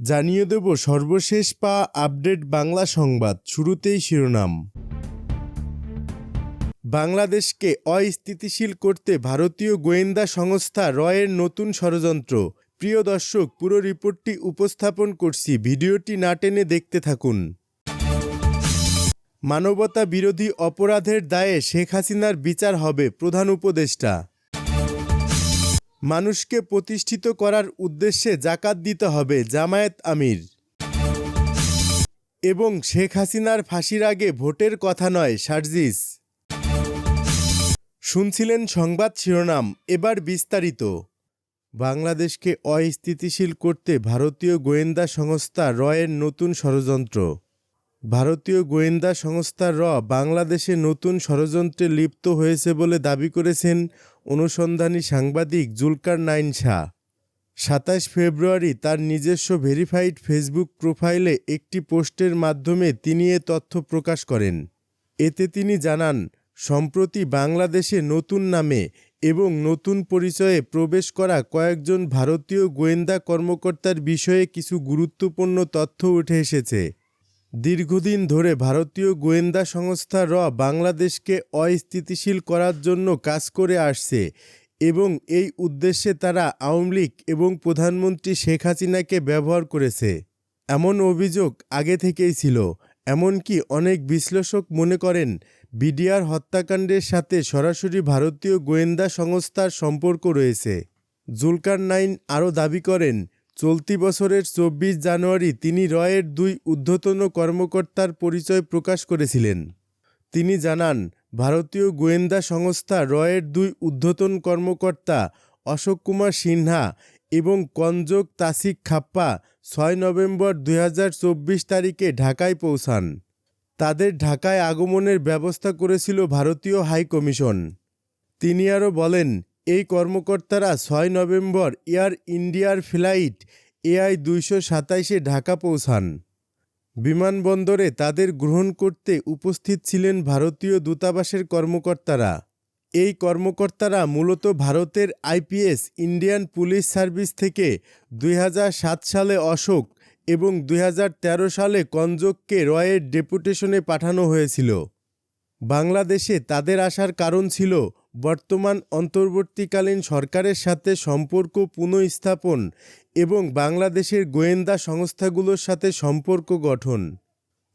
জানিয়ে দেব সর্বশেষ পা আপডেট বাংলা সংবাদ শুরুতেই শিরোনাম। বাংলাদেশকে অস্থিতিশীল করতে ভারতীয় গোয়েন্দা সংস্থা রয়ের নতুন ষড়যন্ত্র। প্রিয় দর্শক, পুরো রিপোর্টটি উপস্থাপন করছি, ভিডিওটি না টেনে দেখতে থাকুন। মানবতা বিরোধী অপরাধের দায়ে শেখ হাসিনার বিচার হবে প্রধান উপদেষ্টা। মানুষকে প্রতিষ্ঠিত করার উদ্দেশ্যে জাকাত দিতে হবে জামায়াত আমির। এবং শেখ হাসিনার ফাঁসির আগে ভোটের কথা নয়, সার্জিস। শুনছিলেন সংবাদ শিরোনাম, এবার বিস্তারিত। বাংলাদেশকে অস্থিতিশীল করতে ভারতীয় গোয়েন্দা সংস্থা রয়ের নতুন ষড়যন্ত্র। ভারতীয় গোয়েন্দা সংস্থা র বাংলাদেশে নতুন ষড়যন্ত্রে লিপ্ত হয়েছে বলে দাবি করেছেন অনুসন্ধানী সাংবাদিক জুলকার নাইন শাহ। সাতাশ ফেব্রুয়ারি তার নিজস্ব ভেরিফাইড ফেসবুক প্রোফাইলে একটি পোস্টের মাধ্যমে তিনি এ তথ্য প্রকাশ করেন। এতে তিনি জানান, সম্প্রতি বাংলাদেশে নতুন নামে এবং নতুন পরিচয়ে প্রবেশ করা কয়েকজন ভারতীয় গোয়েন্দা কর্মকর্তার বিষয়ে কিছু গুরুত্বপূর্ণ তথ্য উঠে এসেছে। দীর্ঘদিন ধরে ভারতীয় গোয়েন্দা সংস্থা র বাংলাদেশকে অস্থিতিশীল করার জন্য কাজ করে আসছে এবং এই উদ্দেশ্যে তারা আওয়ামী লীগ এবং প্রধানমন্ত্রী শেখ হাসিনাকে ব্যবহার করেছে। এমন অভিযোগ আগে থেকেই ছিল, এমনকি অনেক বিশ্লেষক মনে করেন বিডিআর হত্যাকাণ্ডের সাথে সরাসরি ভারতীয় গোয়েন্দা সংস্থার সম্পর্ক রয়েছে। জুলকার নাইন আরও দাবি করেন চলতি বছরের চব্বিশ জানুয়ারি তিনি রয়ের দুই ঊর্ধ্বতন কর্মকর্তার পরিচয় প্রকাশ করেছিলেন। তিনি জানান, ভারতীয় গোয়েন্দা সংস্থা রয়ের দুই ঊর্ধ্বতন কর্মকর্তা অশোক কুমার সিনহা এবং কনজোগ তাসিক খাপ্পা ছয় নভেম্বর দুই হাজার চব্বিশ তারিখে ঢাকায় পৌঁছান। তাদের ঢাকায় আগমনের ব্যবস্থা করেছিল ভারতীয় হাই কমিশন তিনি আরও বলেন এই কর্মকর্তারা ছয় নভেম্বর এয়ার ইন্ডিয়ার ফ্লাইট এআই দুইশো সাতাইশে ঢাকা পৌঁছান। বিমানবন্দরে তাদের গ্রহণ করতে উপস্থিত ছিলেন ভারতীয় দূতাবাসের কর্মকর্তারা। এই কর্মকর্তারা মূলত ভারতের আইপিএস, ইন্ডিয়ান পুলিশ সার্ভিস থেকে দুই হাজার সাত সালে অশোক এবং দুই হাজার তেরো সালে কঞ্জককে রয়ের ডেপুটেশনে পাঠানো হয়েছিল। বাংলাদেশে তাদের আসার কারণ ছিল বর্তমান অন্তর্বর্তীকালীন সরকারের সাথে সম্পর্ক পুনঃস্থাপন এবং বাংলাদেশের গোয়েন্দা সংস্থাগুলোর সাথে সম্পর্ক গঠন।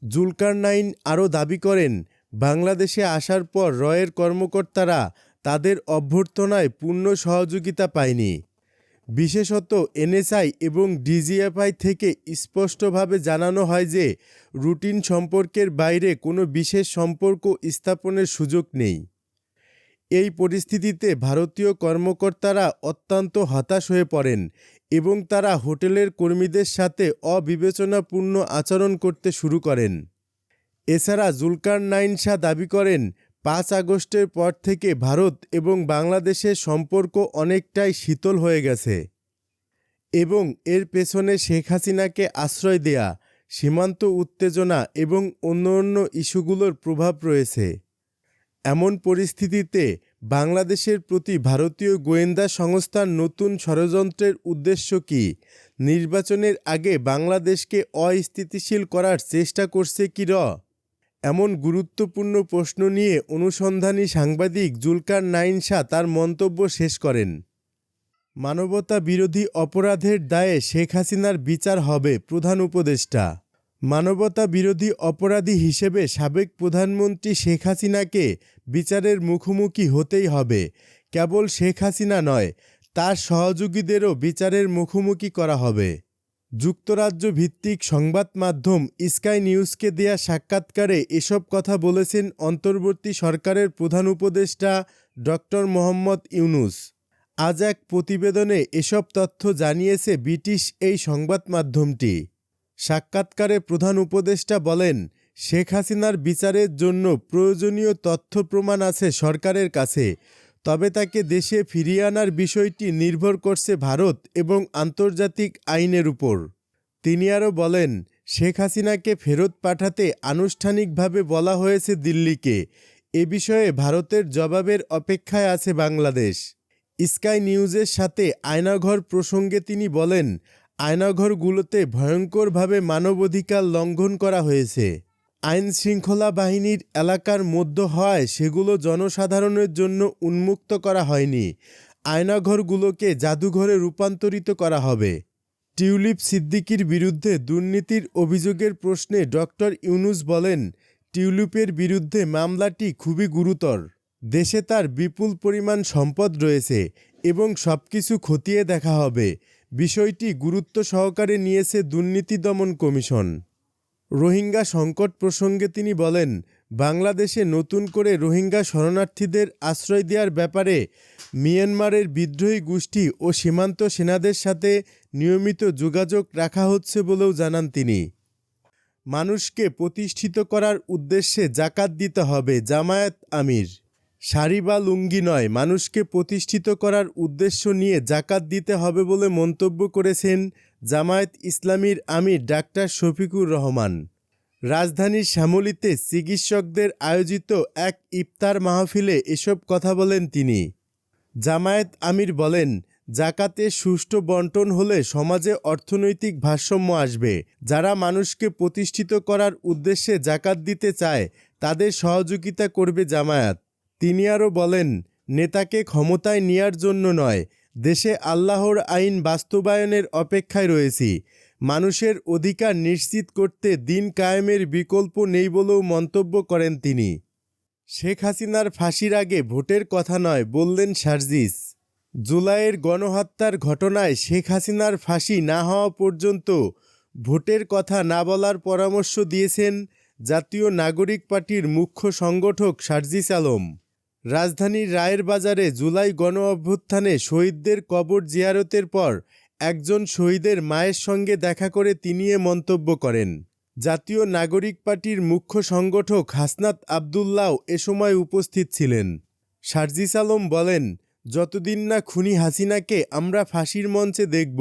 জুলকার নাইন আরও দাবি করেন, বাংলাদেশে আসার পর রয়ের কর্মকর্তারা তাদের অভ্যর্থনায় পূর্ণ সহযোগিতা পায়নি। বিশেষত এনএসআই এবং ডিজিএফআই থেকে স্পষ্টভাবে জানানো হয় যে রুটিন সম্পর্কের বাইরে কোনো বিশেষ সম্পর্ক স্থাপনের সুযোগ নেই। এই পরিস্থিতিতে ভারতীয় কর্মকর্তারা অত্যন্ত হতাশ হয়ে পড়েন এবং তারা হোটেলের কর্মীদের সাথে অবিবেচনাপূর্ণ আচরণ করতে শুরু করেন। এছাড়া জুলকার নাইন শাহ দাবি করেন, পাঁচ আগস্টের পর থেকে ভারত এবং বাংলাদেশের সম্পর্ক অনেকটাই শীতল হয়ে গেছে এবং এর পেছনে শেখ হাসিনাকে আশ্রয় দেয়া, সীমান্ত উত্তেজনা এবং অন্য অন্য ইস্যুগুলোর প্রভাব রয়েছে। এমন পরিস্থিতিতে বাংলাদেশের প্রতি ভারতীয় গোয়েন্দা সংস্থার নতুন ষড়যন্ত্রের উদ্দেশ্য কি? নির্বাচনের আগে বাংলাদেশকে অস্থিতিশীল করার চেষ্টা করছে কি র? এমন গুরুত্বপূর্ণ প্রশ্ন নিয়ে অনুসন্ধানী সাংবাদিক জুলকার নাইন শাহ তার মন্তব্য শেষ করেন। মানবতা বিরোধী অপরাধের দায়ে শেখ হাসিনার বিচার হবে প্রধান উপদেষ্টা। মানবতা বিরোধী অপরাধী হিসেবে সাবেক প্রধানমন্ত্রী শেখ হাসিনাকে বিচারের মুখোমুখি হতেই হবে। কেবল শেখ হাসিনা নয়, তার সহযোগীদেরও বিচারের মুখোমুখি করা হবে। যুক্তরাজ্য ভিত্তিক সংবাদ মাধ্যম স্কাই নিউজকে দেয়া সাক্ষাৎকারে এসব কথা বলেছেন অন্তর্বর্তী সরকারের প্রধান উপদেষ্টা ডক্টর মোহাম্মদ ইউনুস। আজ এক প্রতিবেদনে এসব তথ্য জানিয়েছে ব্রিটিশ এই সংবাদ মাধ্যমটি। সাক্ষাৎকারে প্রধান উপদেষ্টা বলেন, শেখ হাসিনার বিচারের জন্য প্রয়োজনীয় তথ্য প্রমাণ আছে সরকারের কাছে, তবে তাকে দেশে ফিরিয়ে আনার বিষয়টি নির্ভর করছে ভারত এবং আন্তর্জাতিক আইনের উপর। তিনি আরও বলেন, শেখ হাসিনাকে ফেরত পাঠাতে আনুষ্ঠানিকভাবে বলা হয়েছে দিল্লিকে, এ বিষয়ে ভারতের জবাবের অপেক্ষায় আছে বাংলাদেশ। স্কাই নিউজের সাথে আয়নাঘর প্রসঙ্গে তিনি বলেন আয়নাঘরগুলোতে ভয়ঙ্করভাবে মানবাধিকার লঙ্ঘন করা হয়েছে। আইন শৃঙ্খলা বাহিনীর এলাকার মধ্য হওয়ায় সেগুলো জনসাধারণের জন্য উন্মুক্ত করা হয়নি। আয়নাঘরগুলোকে জাদুঘরে রূপান্তরিত করা হবে। টিউলিপ সিদ্দিকির বিরুদ্ধে দুর্নীতির অভিযোগের প্রশ্নে ডক্টর ইউনুস বলেন, টিউলিপের বিরুদ্ধে মামলাটি খুবই গুরুতর। দেশে তার বিপুল পরিমাণ সম্পদ রয়েছে এবং সবকিছু খতিয়ে দেখা হবে। বিষয়টি গুরুত্ব সহকারে নিয়েছে দুর্নীতি দমন কমিশন। রোহিঙ্গা সংকট প্রসঙ্গে তিনি বলেন, বাংলাদেশে নতুন করে রোহিঙ্গা শরণার্থীদের আশ্রয় দেওয়ার ব্যাপারে মিয়ানমারের বিদ্রোহী গোষ্ঠী ও সীমান্ত সেনাদের সাথে নিয়মিত যোগাযোগ রাখা হচ্ছে বলেও জানান তিনি। মানুষকে প্রতিষ্ঠিত করার উদ্দেশ্যে জাকাত দিতে হবে জামায়াত আমির। শাড়ি বা লুঙ্গি নয়, মানুষকে প্রতিষ্ঠিত করার উদ্দেশ্য নিয়ে জাকাত দিতে হবে বলে মন্তব্য করেছেন জামায়াত ইসলামীর আমির ডাক্তার শফিকুর রহমান। রাজধানীর শ্যামলীতে চিকিৎসকদের আয়োজিত এক ইফতার মাহফিলে এসব কথা বলেন তিনি। জামায়াত আমির বলেন, জাকাতে সুষ্ঠু বন্টন হলে সমাজে অর্থনৈতিক ভারসাম্য আসবে। যারা মানুষকে প্রতিষ্ঠিত করার উদ্দেশ্যে জাকাত দিতে চায়, তাদের সহযোগিতা করবে জামায়াত। তিনি আরও বলেন, নেতাকে ক্ষমতায় নেয়ার জন্য নয়, দেশে আল্লাহর আইন বাস্তবায়নের অপেক্ষায় রয়েছি। মানুষের অধিকার নিশ্চিত করতে দিন কায়েমের বিকল্প নেই বলেও মন্তব্য করেন তিনি। শেখ হাসিনার ফাঁসির আগে ভোটের কথা নয়, বললেন সার্জিস। জুলাইয়ের গণহত্যার ঘটনায় শেখ হাসিনার ফাঁসি না হওয়া পর্যন্ত ভোটের কথা না বলার পরামর্শ দিয়েছেন জাতীয় নাগরিক পার্টির মুখ্য সংগঠক সার্জিস আলম। রাজধানীর রায়ের বাজারে জুলাই গণ অভ্যুত্থানে শহীদদের কবর জিয়ারতের পর একজন শহীদের মায়ের সঙ্গে দেখা করে তিনি এ মন্তব্য করেন। জাতীয় নাগরিক পার্টির মুখ্য সংগঠক হাসনাত আবদুল্লাও এ সময় উপস্থিত ছিলেন। সার্জিস আলম বলেন, যতদিন না খুনি হাসিনাকে আমরা ফাঁসির মঞ্চে দেখব,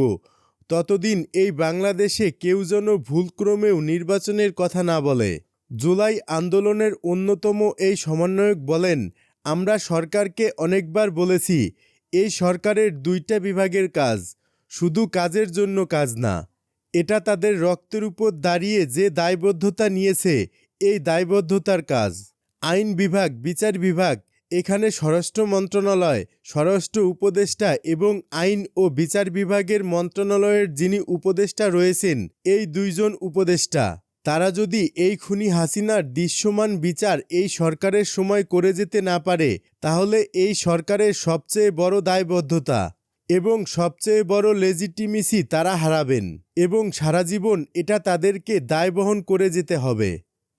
ততদিন এই বাংলাদেশে কেউ যেন ভুলক্রমেও নির্বাচনের কথা না বলে। জুলাই আন্দোলনের অন্যতম এই সমন্বয়ক বলেন আমরা সরকারকে অনেকবার বলেছি, এই সরকারের দুইটা বিভাগের কাজ, শুধু কাজের জন্য কাজ না। এটা তাদের রক্তের উপর দাঁড়িয়ে যে দায়বদ্ধতা নিয়েছে, এই দায়বদ্ধতার কাজ। আইন বিভাগ, বিচার বিভাগ, এখানে স্বরাষ্ট্র মন্ত্রণালয়, স্বরাষ্ট্র উপদেষ্টা এবং আইন ও বিচার বিভাগের মন্ত্রণালয়ের যিনি উপদেষ্টা রয়েছেন, এই দুইজন উপদেষ্টা। তারা যদি এই খুনি হাসিনার দৃশ্যমান বিচার এই সরকারের সময় করে যেতে না পারে, তাহলে এই সরকারের সবচেয়ে বড় দায়বদ্ধতা এবং সবচেয়ে বড় লেজিটিমিসি তারা হারাবেন এবং সারা জীবন এটা তাদেরকে দায় বহন করে যেতে হবে।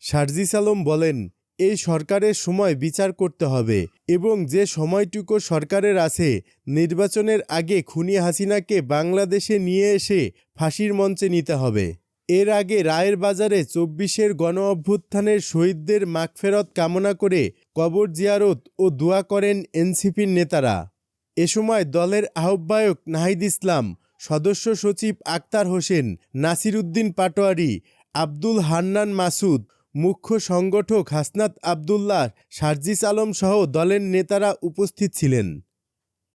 সার্জিস আলম বলেন, এই সরকারের সময় বিচার করতে হবে এবং যে সময়টুকু সরকারের আছে, নির্বাচনের আগে খুনি হাসিনাকে বাংলাদেশে নিয়ে এসে ফাঁসির মঞ্চে নিতে হবে। এর আগে রায়ের বাজারে চব্বিশের গণ অভ্যুত্থানের শহীদদের মাগফেরত কামনা করে কবর জিয়ারত ও দোয়া করেন এনসিপির নেতারা। এ সময় দলের আহ্বায়ক নাহিদ ইসলাম, সদস্য সচিব আক্তার হোসেন নাসির উদ্দিন পাটোয়ারি, আব্দুল হান্নান মাসুদ, মুখ্য সংগঠক হাসনাত আবদুল্লাহ, সার্জিস আলম সহ দলের নেতারা উপস্থিত ছিলেন।